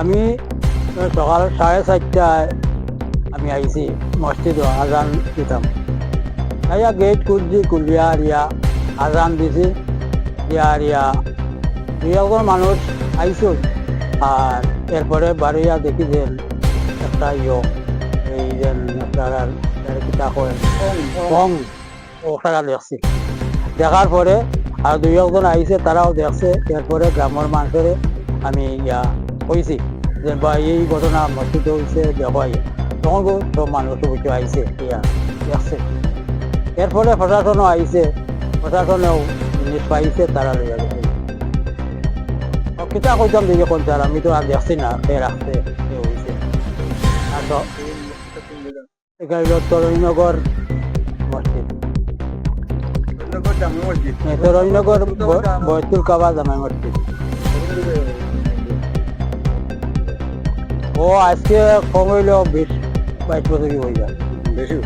আমি সকাল সাড়ে চারটায় আমি আইছি, মসজিদ আজান দিতাম। আইয়া গেট খুলছি, খুলিয়া আরিয়া আজান দিছি, দিয়া আরিয়া দুই মানুষ আইসুন আর এরপরে বাড়িয়া দেখি যে একটা ইয় এই যে আপনারা কিতা কম ওটা দেখছি। দেখার পরে আর দুই একজন আইছে তারাও দেখছে, এরপরে গ্রামের মানুষের আমি ইয়া কইছি যে, বা, এই ঘটনা মসজিদে হয়েছে দেখাই তখন গো সব মানুষ বুঝতে আইছে ইয়া দেখছে। এরপরে প্রশাসনও আইছে প্রশাসনেও জিনিস পাইছে তারা লইয়া গেছে কিতা কইতাম দেখি কোন স্যার আমি তো আর দেখছি না সে রাখছে সে হয়েছে আর তো এখানে হলো তরুণীনগর মসজিদ। এ, তরুণীনগর বয়তুল কাবা জামাই মসজিদ। ও আজকে কম হইলেও বিশ বাইশ বছরই হয়ে যায় বেশি?